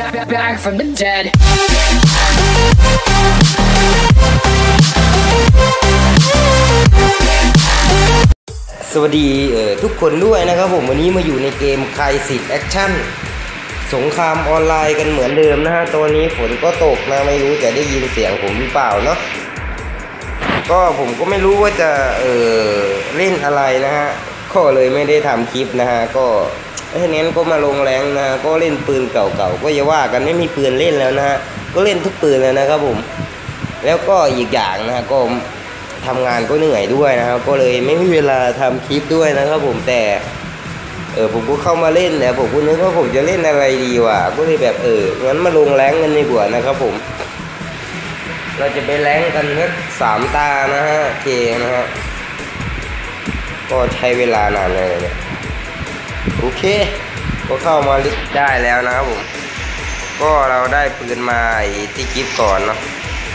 back, back from the dead. สวัสดีเออทุกคนด้วยนะครับผมวันนี้มาอยู่ในเกมคายสิทแอคชั่นสงครามออนไลน์กันเหมือนเดิมนะฮะตอนนี้ฝนก็ตกนะไม่รู้จะได้ยินเสียงผมหรือเปล่าเนาะก็ผมก็ไม่รู้ว่าจะเออเล่นอะไรนะฮะก็เลยไม่ได้ทำคลิปนะฮะก็ เอ้ยเน้นก็มาลงแรงนะก็เล่นปืนเก่าๆก็อย่าว่ากันไม่มีปืนเล่นแล้วนะฮะก็เล่นทุกปืนแล้วนะครับผม แล้วก็อีกอย่างนะฮะก็ทำงานก็เหนื่อยด้วยนะครับ ก็เลยไม่มีเวลาทำคลิปด้วยนะครับผมแต่เออผมก็เข้ามาเล่นนะผมก็นึกว่าผมจะเล่นอะไรดีวะก็เลยแบบเอองั้นมาลงแรงกันดีกว่านะครับผม เราจะไปแรงกันสักสามตานะฮะเคนะฮะก็ใช้เวลานานเลยเนี่ย โอเค ก็เข้ามาได้แล้วนะครับผม ก็เราได้ปืนมาที่กิฟต์ก่อนเนาะ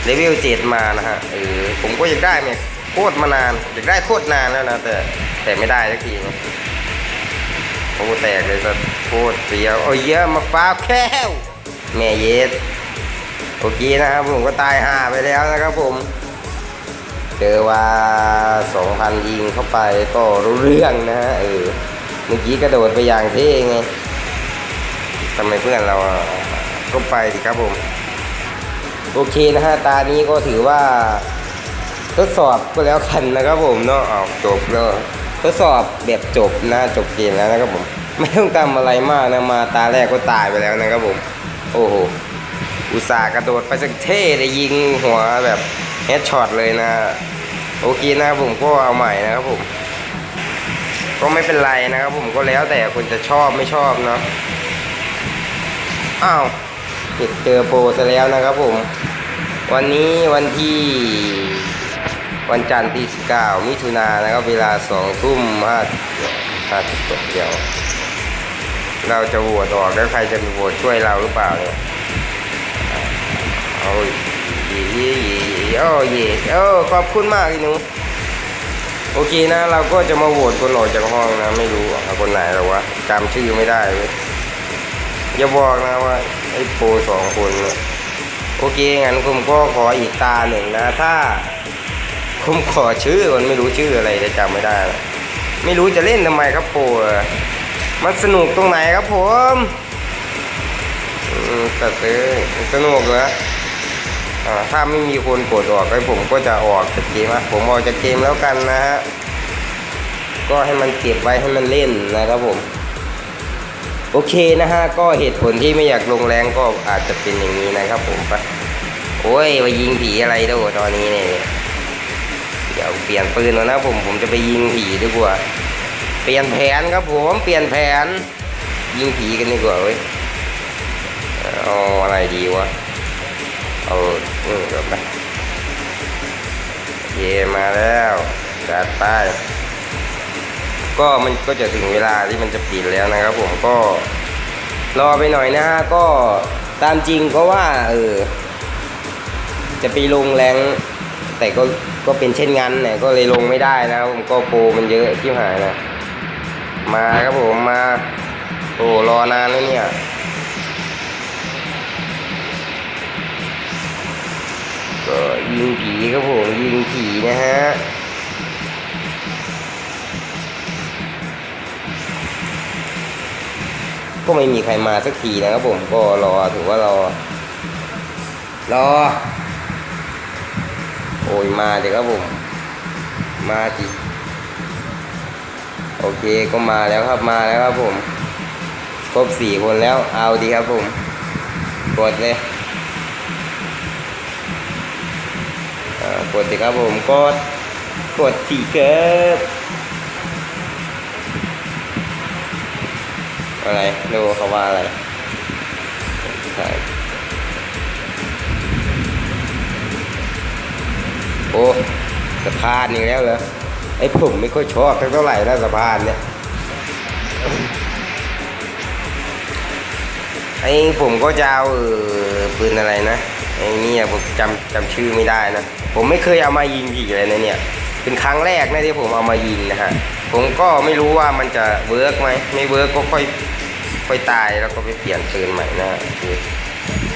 เลเวลเจ็ดมานะฮะเออผมก็อยากได้เนี่ยโคตรมานานอยากได้โคตรนานแล้วนะแต่แต่ไม่ได้สักทีนะโอ้แตกเลยสัสโคตรเสียวโอ้ยเยอะมาฟ้าแค้วแม่เย็ดโอเคนะครับผมก็ตายห่าไปแล้วนะครับผม เจอว่าสองพันยิงเข้าไปก็รู้เรื่องนะฮะเออ เมื่อกี้กระโดดไปอย่างเท่ไงทำไมเพื่อนเราก็ไปดิครับผม โอเคนะฮะตานี้ก็ถือว่า ทดสอบก็แล้วกันนะครับผมเนาะเอาจบแล้วทดสอบแบบจบนะจบเกมแล้วนะครับผม ไม่ต้องทำอะไรมากนะมาตาแรกก็ตายไปแล้วนะครับผม โอ้โหอุตส่าห์กระโดดไปสักเท่ได้ยิงหัวแบบเฮดช็อตเลยนะ โอเคนะครับผมก็เอาใหม่นะครับผม ก็ไม่เป็นไรนะครับ ผมก็แล้วแต่คนจะชอบไม่ชอบเนาะอ้าวติดเจอโปรซะแล้วนะครับผม วันนี้วันที่วันจันทร์ที่19มิถุนายนนะครับ เวลา2ทุ่ม5 56เดี๋ยว เราจะโหวตออกแล้วใครจะมีโหวตช่วยเราหรือเปล่าเนี่ยเอาเย่เย่เย่โอ้เย่โอ้ขอบคุณมากอีหนู โอเคนะเราก็จะมาโหวตคนออกจากห้องนะไม่รู้คนไหนหรอวะจำชื่อไม่ได้เว้ยอย่าบอกนะว่าไอ้โปรสองคนโอเคงั้นผมก็ขออีกตาหนึ่งนะ ถ้าผมขอชื่อมันไม่รู้ชื่ออะไรจะจำไม่ได้ละไม่รู้จะเล่นทำไมครับโปรมันสนุกตรงไหนครับผมอืมแต่เตยสนุกเหรอ ถ้าไม่มีคนกดออกไอ้ผมก็จะออกจากเกมอะผมออกจากเกมแล้วกันนะฮะก็ให้มันเก็บไว้ให้มันเล่นนะครับผม โอเคนะฮะก็เหตุผลที่ไม่อยากลงแรงก็อาจจะเป็นอย่างนี้นะครับผมปะโอ้ยมายิงผีอะไรดูตอนนี้เนี่ยเดี๋ยวเปลี่ยนปืนแล้วนะผมผมจะไปยิงผีดีกว่า เปลี่ยนแผนครับผมเปลี่ยนแผน ยิงผีกันดีกว่าเว้ยเอาอะไรดีวะ เอาอืมเดี๋ยวไปเยมาแล้วจัดไปก็มันก็จะถึงเวลาที่มันจะปิดแล้วนะครับ ผมก็รอไปหน่อยนะฮะก็ตามจริงก็ว่าเออจะไปลงแรงแต่ก็ก็เป็นเช่นงั้นเนี่ยก็เลยลงไม่ได้นะผมก็โปรมันเยอะที่หายนะ มาครับผมมาโอ้รอนานแล้วเนี่ย ก็ยิงผีครับผมยิงผีนะฮะก็ไม่มีใครมาสักทีนะครับผมก็รอถือว่ารอ รอ โอ้ยมาเดี๋ยวครับผม มาจีโอเคก็มาแล้วครับมาแล้วครับผม ครบสี่คนแล้วเอาดีครับผม กดเลย ดดีครับผมกดกดสี่เกิดอะไรดูเขาว่าอะไรใช่โอ้สะพานอีกแล้วเหรอไอ้ผมไม่ค่อยชอบเท่าไหร่นะสะพานเนี่ยไอ้ผมก็จะเอาปืนอะไรนะไอ้นี่ผมจำจำชื่อไม่ได้นะ ผมไม่เคยเอามายิงผีเลยนะเนี่ย เป็นครั้งแรกนะที่ผมเอามายิงนะฮะ ผมก็ไม่รู้ว่ามันจะเวิร์กไหม ไม่เวิร์กก็ค่อยค่อยตายแล้วก็ไปเปลี่ยนปืนใหม่นะโอเค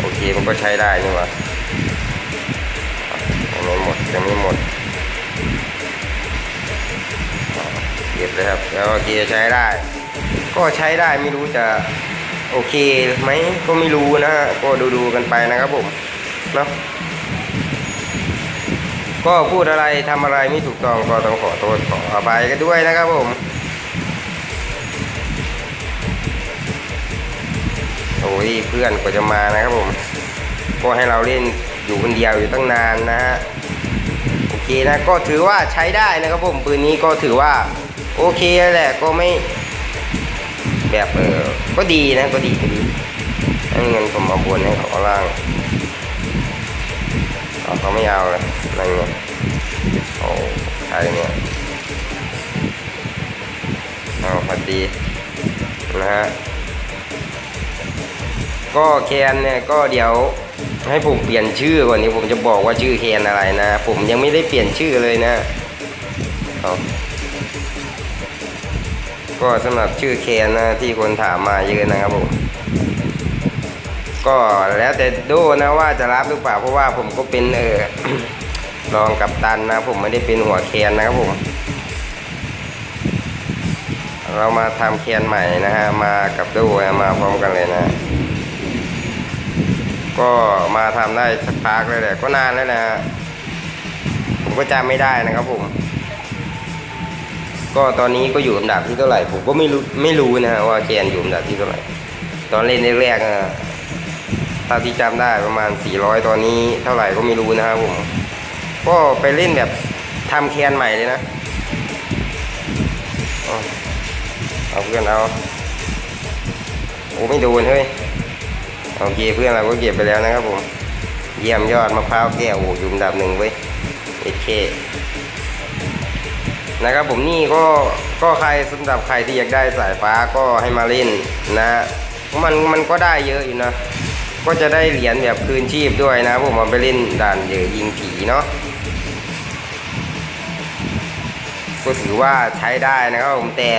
โอเคมันก็ใช้ได้นี่ว่ายังไม่หมดยังไม่หมดเก็บเลยครับแล้วโอเคใช้ได้ ก็ใช้ได้ไม่รู้จะโอเคไหมก็ไม่รู้นะฮะก็ดูดูกันไปนะครับผมเนาะ ก็พูดอะไรทำอะไรไม่ถูกต้องก็ต้องขอโทษขออภัยกันด้วยนะครับผม โอ้ยเพื่อนกว่าจะมานะครับผม ก็ให้เราเล่นอยู่คนเดียวอยู่ตั้งนานนะฮะ โอเคนะก็ถือว่าใช้ได้นะครับผมปืนนี้ก็ถือว่าโอเคแหละก็ไม่ แบบเออก็ดีนะก็ดีก็ดีให้เงินผมมาบนให้เขาล่าง เขาไม่เอาเลยนั่นไงโอ้ใช่เนี่ยเอาพอดีนะฮะก็แคนเนี่ยก็เดี๋ยวให้ผมเปลี่ยนชื่อก่อนนี้ผมจะบอกว่าชื่อแคนอะไรนะ ผมยังไม่ได้เปลี่ยนชื่อเลยนะเอาก็สำหรับชื่อแคนนะที่คนถามมาเยอะนะครับผม ก็แล้วแต่โดนะว่าจะรับหรือเปล่าเพราะว่าผมก็เป็นเออรองกับตันนะ ผมไม่ได้เป็นหัวแคนนะครับผม เรามาทำแคนใหม่นะฮะมากับดนะมาพร้อมกันเลยนะ ก็มาทำได้สักพักเลยแหละก็นานแล้วนะผมก็จำไม่ได้นะครับผม ก็ตอนนี้ก็อยู่อันดับที่เท่าไหร่ ผมก็ไม่รู้ไม่รู้นะฮะว่าแกนอยู่อันดับที่เท่าไหร่ ตอนเล่นแรกๆ ถ้าที่จำได้ประมาณ 400 ตอนนี้เท่าไหร่ก็ไม่รู้นะครับผม ก็ไปเล่นแบบทำแคนใหม่เลยนะเอาเพื่อนเอาโอ้ไม่โดนเฮ้ยโอเคเพื่อนเราก็เก็บไปแล้วนะครับผม เยี่ยมยอดมะพร้าวแก้วโอ้ยู่อันดับหนึ่งเว้ยเอเคนะครับผมนี่ก็ก็ใครสำหรับใครที่อยากได้สายฟ้าก็ให้มาเล่นนะ มันมันก็ได้เยอะอยู่นะ ก็จะได้เหรียญแบบคืนชีพด้วยนะผมเอาไปเล่นด่านเหยื่อยิงผีเนาะก็ถือว่าใช้ได้นะครับผมแต่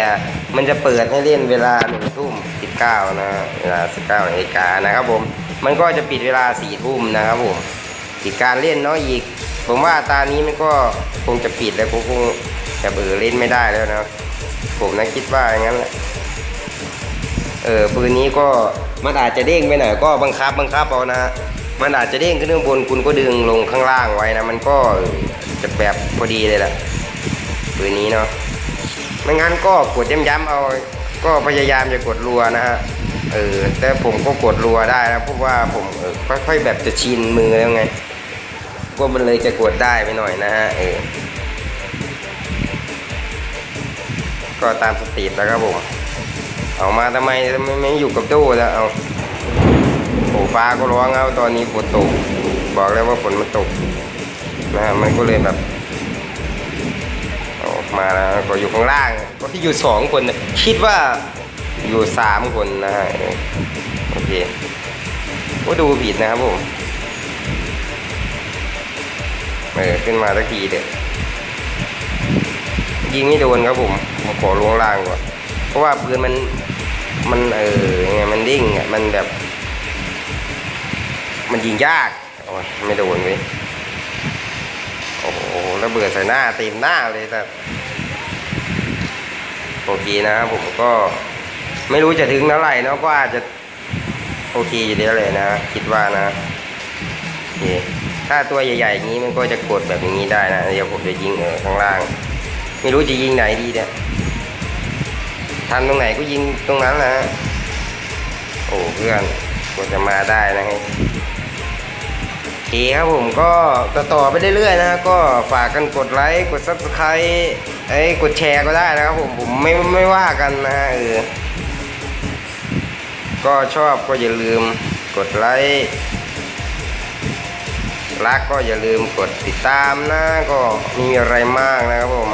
มันจะเปิดให้เล่นเวลาหนึ่งทุ่มสิบเก้านะเวลาสิบเก้านาฬิกานะครับผมมันก็จะปิดเวลาสี่ทุ่มนะครับผมปิดการเล่นเนาะอีก ผมว่าตานี้มันก็คงจะปิดแล้วคงคงจะเบื่อเล่นไม่ได้แล้วนะผมนะคิดว่าอย่างนั้นแหละ เออปืนนี้ก็มันอาจจะเด้งไปหน่อยก็บังคับบังคับเอานะ มันอาจจะเด้งขึ้นข้างบนคุณก็ดึงลงข้างล่างไว้นะ มันก็จะแบบพอดีเลยแหละปืนนี้เนาะไม่งั้นก็กดย้ำๆเอาก็พยายามจะกดรัวนะฮะเออแต่ผมก็กดรัวได้นะเพราะว่าผมเออค่อยๆแบบจะชินมือแล้วไงก็มันเลยจะกดได้ไปหน่อยนะฮะเออก็ตามสตีแล้วครับผม เอามาทำไมไมไม่อยู่กับตู้แล้วเอาโอ้ฟ้าก็ร้องเอาตอนนี้ฝนตก บอกแล้วว่าฝนมันตกนะมันก็เลยแบบออกมาแล้วก็อยู่ข้างล่างก็ที่อยู่สองคนนะคิดว่าอยู่สามคนนะฮะโอเคก็ดูผิดนะครับผมเออขึ้นมาสักทีเด็ดยิงไม่โดนครับผมผมขอลงล่างก่อนเพราะว่าปืนมัน มันเออยังไงมันดิ้งอะมันแบบ มันยิงยากโอ้ยไม่โดนเว้ยโอ้โหระเบิดใส่หน้าเต็มหน้าเลยแต่โอเคนะผมก็ไม่รู้จะถึงเท่าไหร่เนาะก็อาจจะโอเคอยู่แล้วเลยนะ คิดว่านะโอเคถ้าตัวใหญ่ๆอย่างนี้มันก็จะกดแบบนี้ได้นะเดี๋ยวผมจะยิงเออข้างล่าง ไม่รู้จะยิงไหนดีเนี่ย ทันตรงไหนก็ยิงตรงนั้นแหละโอ้เพื่อนกว่าจะมาได้นะฮะโอเคครับผมก็ต่อต่อไปเรื่อยๆนะฮะก็ฝากกันกดไลค์กด subscribe ไอ้ยกดแชร์ก็ได้นะครับผมผมไม่ไม่ว่ากันนะฮะเออก็ชอบก็อย่าลืมกดไลค์รักก็อย่าลืมกดติดตามนะก็มีอะไรมากนะครับผม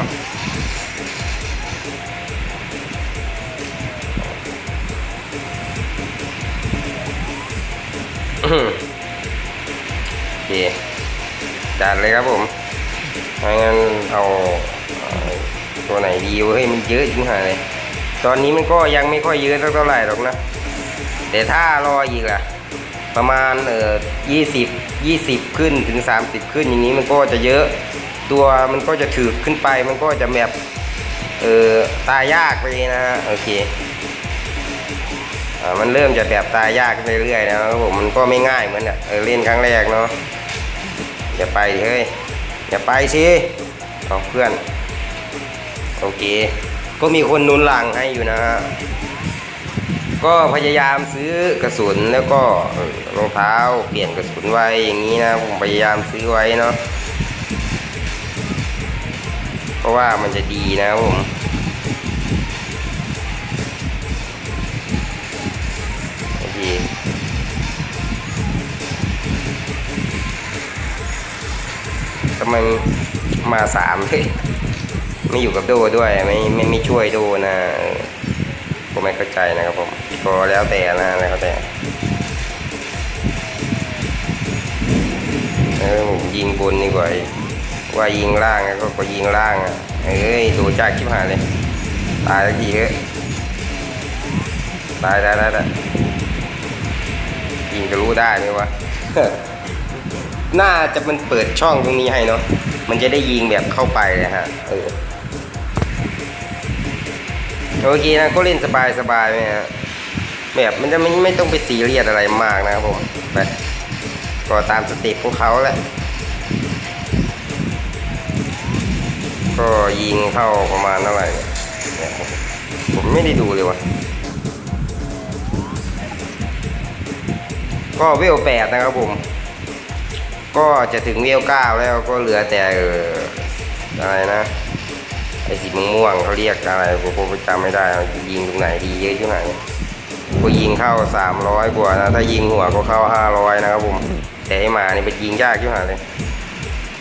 โอเคจัดเลยครับผมถ้างั้นเอาตัวไหนดีวะเฮ้ยมันเยอะจริงหายเลยตอนนี้มันก็ยังไม่ค่อยเยอะเท่าไหร่หรอกนะ แต่ถ้ารออีกล่ะ ประมาณเอ่อยี่สิบยี่สิบขึ้นถึงสามสิบขึ้นอย่างนี้มันก็จะเยอะ ตัวมันก็จะถือขึ้นไปมันก็จะแบบเออตายยากไปนะโอเค มันเริ่มจะแบบตายยากขึ้นเรื่อยๆนะครับผมมันก็ไม่ง่ายเหมือนอะเออเล่นครั้งแรกเนาะอย่าไปเฮ้ยอย่าไปสิเอาเพื่อนโอเคก็มีคนนุนหลังให้อยู่นะฮะก็พยายามซื้อกระสุนแล้วก็รองเท้าเปลี่ยนกระสุนไว้อย่างนี้นะผมพยายามซื้อไว้เนาะเพราะว่ามันจะดีนะผม ไมมาสามเลยไม่อยู่กับโดด้วยไม่ไม่ไม่ช่วยโดนะผมไม่เข้าใจนะครับผมก็แล้วแต่นะแล้วแต่เออผมยิงบนดีกว่าว่ายิงล่างก็ก็ยิงล่างอะเอ้ยโดจากชิบหายเลยตายแล้วทีเอ้ยตายได้ได้ได้ยิงจะรู้ได้ไหมวะ น่าจะมันเปิดช่องตรงนี้ให้เนาะมันจะได้ยิงแบบเข้าไปเลยฮะเออโอเคนะก็เล่นสบายสบายไหมฮะแบบมันจะไม่ไม่ต้องไปซีเรียสอะไรมากนะครับผมไปก็ตามสเต็ปพวกเขาแหละ ก็ยิงเข้าประมาณเท่าไหร่เนี่ยเนี่ยผมผมไม่ได้ดูเลยวะก็เวลแปดนะครับผม ก็จะถึงเวลเก้าแล้วก็เหลือแต่ออะไรนะไอสีม่วงเขาเรียกอะไรผมผมจำไม่ได้ยิงตรงไหนดีเยอะที่ไหนก็ยิงเข้าสามร้อยกว่านะถ้ายิงหัวก็เข้าห้าร้อยนะครับผมแต่ไอ้หมานี่เป็นยิงยากที่ไหนเลย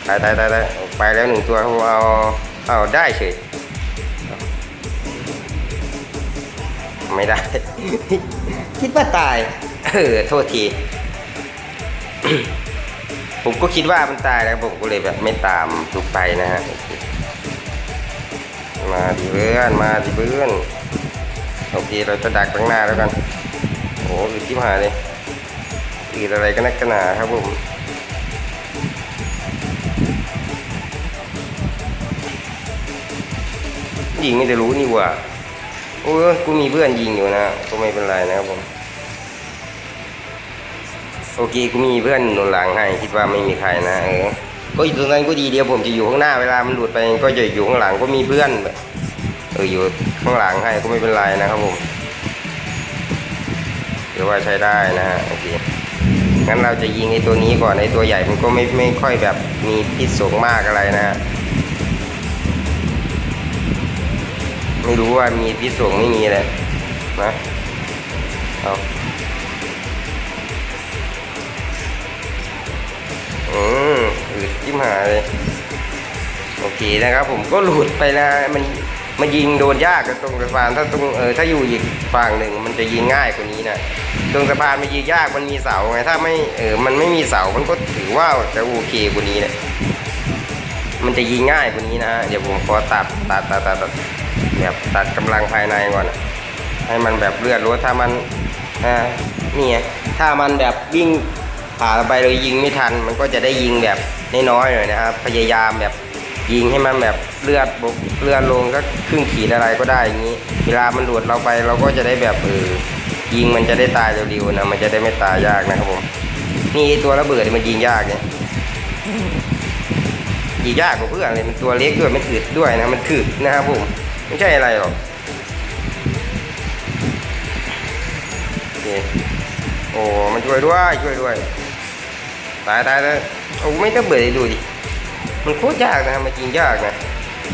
ตายตายตายตายไปแล้วหนึ่งตัวผมเอาเอาได้เฉยไม่ได้ คิดว่าตาย เออ โทษที ผมก็คิดว่ามันตายแล้วผมก็เลยแบบไม่ตามทุกไปนะฮะมาดิเพื่อนมาดิเพื่อนโอเคเราจะดักข้างหน้าแล้วกันโอ้โหอืดที่หายเลยอืดอะไรกันนักกันหนาครับผมยิงไม่ได้รู้นี่ว่าโอ้ยกูมีเพื่อนยิงอยู่นะก็ไม่เป็นไรนะครับผม โอเคกูมีเพื่อนหนุนหลังให้คิดว่าไม่มีใครนะเออก็อยู่ตรงนั้นก็ดีเดียวผมจะอยู่ข้างหน้าเวลามันหลุดไปก็จะอยู่ข้างหลังก็มีเพื่อนเอออยู่ข้างหลังให้ก็ไม่เป็นไรนะครับผมถือว่าใช้ได้นะฮะโอเคงั้นเราจะยิงไอ้ตัวนี้ก่อนไอ้ตัวใหญ่มันก็ไม่ไม่ค่อยแบบมีพิษสงมากอะไรนะฮะไม่รู้ว่ามีพิษสงไม่มีเลยนะเอา อืมอืดจิ้มหายเลย โอเคนะครับ ผมก็หลุดไปนะมันมันยิงโดนยากกับตรงสะพานถ้าตรงเออถ้าอยู่อีกฝั่งหนึ่งมันจะยิงง่ายกว่านี้นะตรงสะพานมันยิงยากมันมีเสาไงถ้าไม่เออมันไม่มีเสามันก็ถือว่าจะโอเคกว่านี้เนี่ยมันจะยิงง่ายกว่านี้นะเดี๋ยวผมขอตัดตัดตัดตัดตัดแบบตัดกำลังภายในก่อนให้มันแบบเลือดรถถ้ามันอ่านี่ไงถ้ามันแบบวิ่ง ผ่าไปเลยยิงไม่ทัน มันก็จะได้ยิงแบบน้อยๆหน่อยนะครับ พยายามแบบยิงให้มันแบบเลือดบกเลือดลงก็ครึ่งขีดอะไรก็ได้อย่างนี้ เวลามันหลุดเราไปเราก็จะได้แบบเออยิงมันจะได้ตายเร็วๆนะมันจะได้ไม่ตายยากนะครับผมนี่ตัวระเบิดมันยิงยากเนี่ยยิงยากกว่าเพื่อนเลยมันตัวเล็กด้วยมันอึดด้วยนะมันถึกนะครับผมไม่ใช่อะไรหรอกโอเคโอ้มันช่วยด้วยช่วยด้วย ตายตายเลยโอ้ไม่ต้องเบื่อเลยดูดิ มันโคตรยากนะมันยิงยากนะ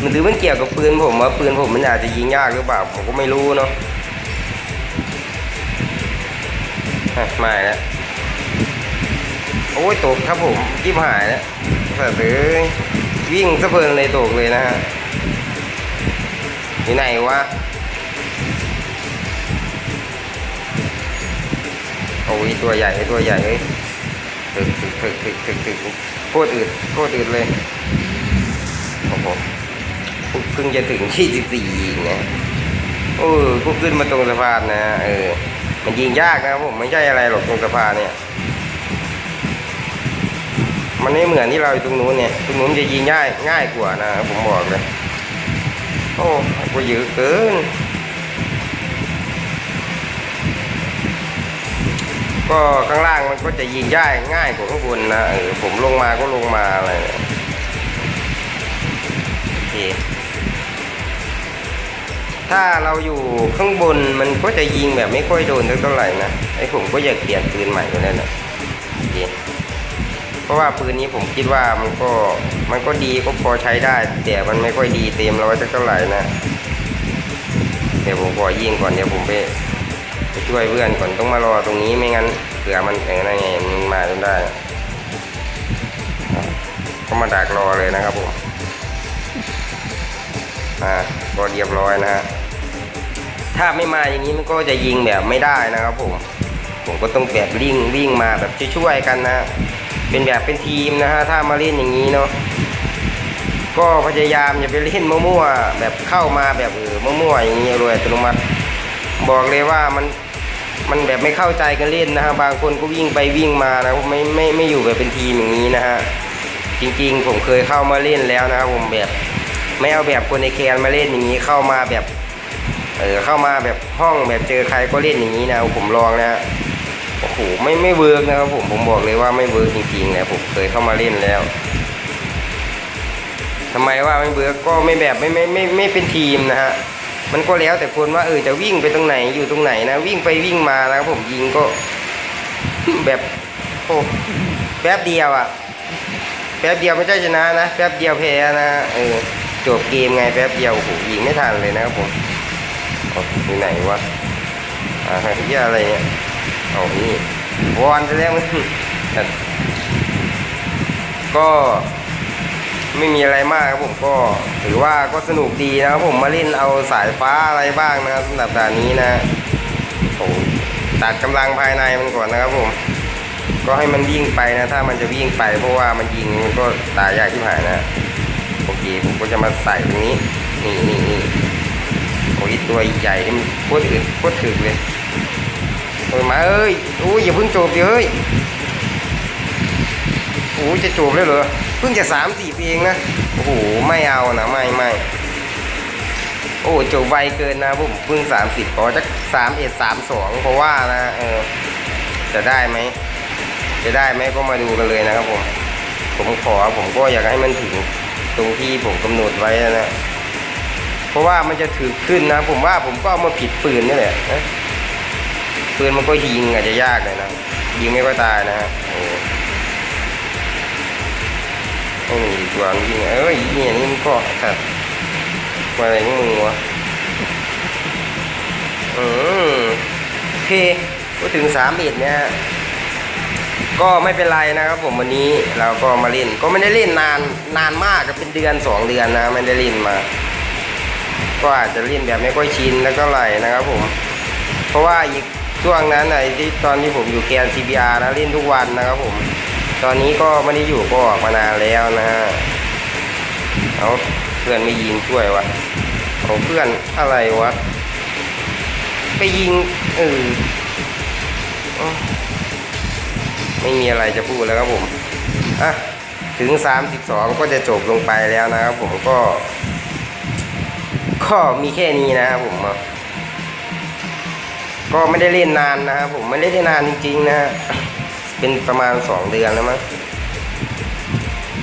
มันหรือมันเกี่ยวกับปืนผมว่าปืนผมมันอาจจะยิงยากหรือเปล่าผมก็ไม่รู้เนาะมาแล้วโอ้ยตกครับผมยิบหายแล้วสัตว์เลยวิ่งสะเพลินเลยตกเลยนะฮะอยู่ไหนวะโอ้ยตัวใหญ่ตัวใหญ่เอ้ย ถึกถึกถึกถึกถึกถึกโคตรอืดโคตรอืดเลยโอ้โหเพิ่งจะถึงที่สิบสี่นะเออก็ขึ้นมาตรงสะพานนะเออมันยิงยากนะผมไม่ใช่อะไรหรอกตรงสะพานเนี่ย มันไม่เหมือนที่เราอยู่ตรงนู้นเนี่ยตรงนู้นจะยิงง่ายง่ายกว่านะผมบอกเลยโอ้ก็เยอะเกิน ก็ข้างล่างมันก็จะยิงย่ายง่ายกว่าข้างบนนะเออผมลงมาก็ลงมาอะไรเนี่ยโอเคถ้าเราอยู่ข้างบนมันก็จะยิงแบบไม่ค่อยโดนเท่าไหร่นะไอ้ผมก็อยากเปลี่ยนปืนใหม่อยู่แล้วนะโอเคเพราะว่าปืนนี้ผมคิดว่ามันก็มันก็ดีก็พอใช้ได้แต่มันไม่ค่อยดีเต็มร้อยเท่าไหร่นะเดี๋ยวผมขอยิงก่อนเดี๋ยวผมไป ไปช่วยเพื่อนก่อนต้องมารอตรงนี้ไม่งั้นเผื่อมันเออนั่นไงมันมาจนได้ก็มาดักรอเลยนะครับผมอ่าก็เรียบร้อยนะฮะถ้าไม่มาอย่างนี้มันก็จะยิงแบบไม่ได้นะครับผมผมก็ต้องแบบวิ่งวิ่งมาแบบช่วยๆกันนะเป็นแบบเป็นทีมนะฮะถ้ามาเล่นอย่างนี้เนาะก็พยายามอย่าไปเล่นมั่วๆแบบเข้ามาแบบเออมั่วๆอย่างนี้เลยอัตโนมัติ บอกเลยว่ามันมันแบบไม่เข้าใจกันเล่นนะฮะบางคนก็วิ่งไปวิ่งมานะไม่ไม่ไม่อยู่แบบเป็นทีมอย่างนี้นะฮะจริงๆ ผมเคยเข้ามาเล่นแล้วนะครับผมแบบไม่เอาแบบคนในแคนมาเล่นอย่างนี้เข้ามาแบบเออเข้ามาแบบห้องแบบเจอใครก็เล่นอย่างนี้นะผมลองนะฮะโอ้โหไม่ไม่เวิร์กนะครับผมผมบอกเลยว่าไม่เวิร์กจริงๆนะผมเคยเข้ามาเล่นแล้วทำไมว่าไม่เวิร์กก็ไม่แบบไม่ไม่ไม่ไม่เป็นทีมนะฮะ มันก็แล้วแต่คนว่าเออจะวิ่งไปตรงไหนอยู่ตรงไหนนะ วิ่งไปวิ่งมานะครับผมยิงก็ แบบโอ้แป๊บเดียวอะ แป๊บเดียวไม่ใช่ชนะนะแป๊บเดียวแพ้นะเออจบเกมไงแป๊บเดียวโอ้โหยิงไม่ทันเลยนะครับผมเอาอยู่ไหนวะอ่าที่อะไรเนี่ยเอานี่วอนจะแล้วมันก็ ไม่มีอะไรมากครับผมก็ถือว่าก็สนุกดีนะครับผมมาเล่นเอาสายฟ้าอะไรบ้างนะครับสำหรับด่านนี้นะโอ้ตัดกำลังภายในมันก่อนนะครับผม ก็ให้มันวิ่งไปนะถ้ามันจะวิ่งไปเพราะว่ามันยิงมันก็ตายยากที่หายนะโอเคผมก็จะมาใส่ตรงนี้นี่นี่นี่โอ้ยตัวใหญ่นี่มันโคตรอึดโคตรถึกเลยโอ้ยมาเอ้ยโอ้ยอย่าเพิ่งจบเฮ้ยโอ้ยจะจบแล้วเหรอเพิ่งจะสามสี่ เองนะ โอ้โห ไม่เอานะ ไม่ไม่ โอ้จบไวเกินนะผมเพิ่งสามสิบขอจะสามเอ็ดสามสองเพราะว่านะ เออ จะได้ไหม จะได้ไหมก็มาดูกันเลยนะครับผม ผมขอผมก็อยากให้มันถึงตรงที่ผมกำหนดไว้นะ เพราะว่ามันจะถือขึ้นนะ ผมว่าผมก็เอามาผิดปืนนี่แหละปืนมันก็ยิงอาจจะยากเลยนะ ยิงไม่ก็ตายนะฮะ อ้โอ้ยตัวมันยิงเอ้ยเนี่ยนี่มันก็ขัดอะไรของมึงวะอืมโอเคก็ถึงสามเอ็ดเนี่ยก็ไม่เป็นไรนะครับผมวันนี้เราก็มาเล่น ก็ไม่ได้เล่นนานนานมากก็เป็นเดือนสองเดือนนะไม่ได้เล่นมา ก็อาจจะเล่นแบบไม่ค่อยชินแล้วก็ไหลนะครับผม เพราะว่าอีกช่วงนั้นไอ้ที่ตอนที่ผมอยู่แกน CBR นะเล่นทุกวันนะครับผม ตอนนี้ก็ไม่ได้อยู่ก็ออกมานานแล้วนะฮะเอาเพื่อนไม่ยิงช่วยวะเอาเพื่อนอะไรวะ ไปยิงเอออ๋อไม่มีอะไรจะพูดแล้วครับผมอะถึง 32 ก็จะจบลงไปแล้วนะครับผมก็ ก็มีแค่นี้นะครับผมก็ไม่ได้เล่นนานนะครับผมไม่ได้เล่นนานจริงๆนะฮะ เป็นประมาณ2เดือนแล้วมั้ง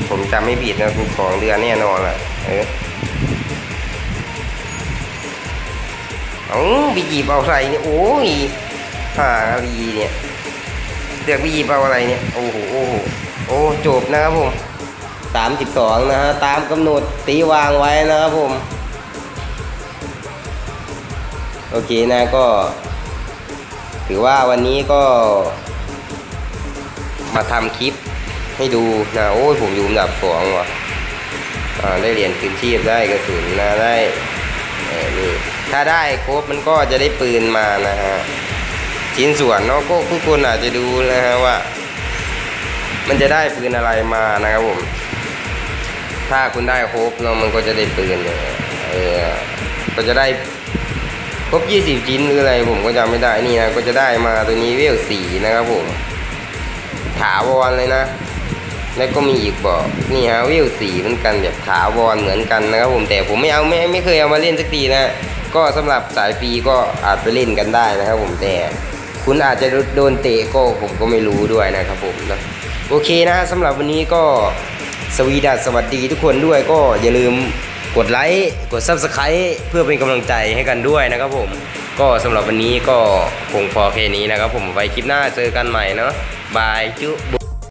ผมจำไม่ผิดนะสองเดือนแน่นอนแหละเออเอาไปหยิบเอาอะไรเนี่ยโอ้ยห่าลีเนี่ยเดือกไปหยิบเอาอะไรเนี่ยโอ้โหโอ้โหโอ้จบนะครับผมสามสิบสองนะฮะตามกำหนดตีวางไว้นะครับผม โอเคนะก็ ถือว่าวันนี้ก็ มาทำคลิปให้ดูนะโอ้ยผมอยู่อันดับสองว่ะได้เหรียญคืนชีพได้กระสุนนะได้นี่ถ้าได้ครบมันก็จะได้ปืนมานะฮะชิ้นส่วนเนาะก็ทุกคนอาจจะดูนะฮะว่า มันจะได้ปืนอะไรมานะครับผม ถ้าคุณได้ครบเนาะมันก็จะได้ปืนเนี่ยเออก็จะได้ครบ 20 ชิ้นหรืออะไรผมก็จำไม่ได้นี่นะก็จะได้มาตัวนี้เวลสีนะครับผม ถาวรเลยนะแล้วก็มีอีกบอกนี่ฮะเวสีเหมือนกันแบบถาวรเหมือนกันนะครับผมแต่ผมไม่เอาไม่ไม่เคยเอามาเล่นสักทีนะก็สำหรับสายฟรีก็อาจไปเล่นกันได้นะครับผมแต่คุณอาจจะโดนเตะก็ผมก็ไม่รู้ด้วยนะครับผมนะโอเคนะสำหรับวันนี้ก็สวีดัสสวัสดีทุกคนด้วยก็อย่าลืมกดไลค์กด Subscribe เพื่อเป็นกำลังใจให้กันด้วยนะครับผม ก็สำหรับวันนี้ก็คงพอแค่นี้นะครับ ผมไว้คลิปหน้าเจอกันใหม่เนาะบายจุ๊บ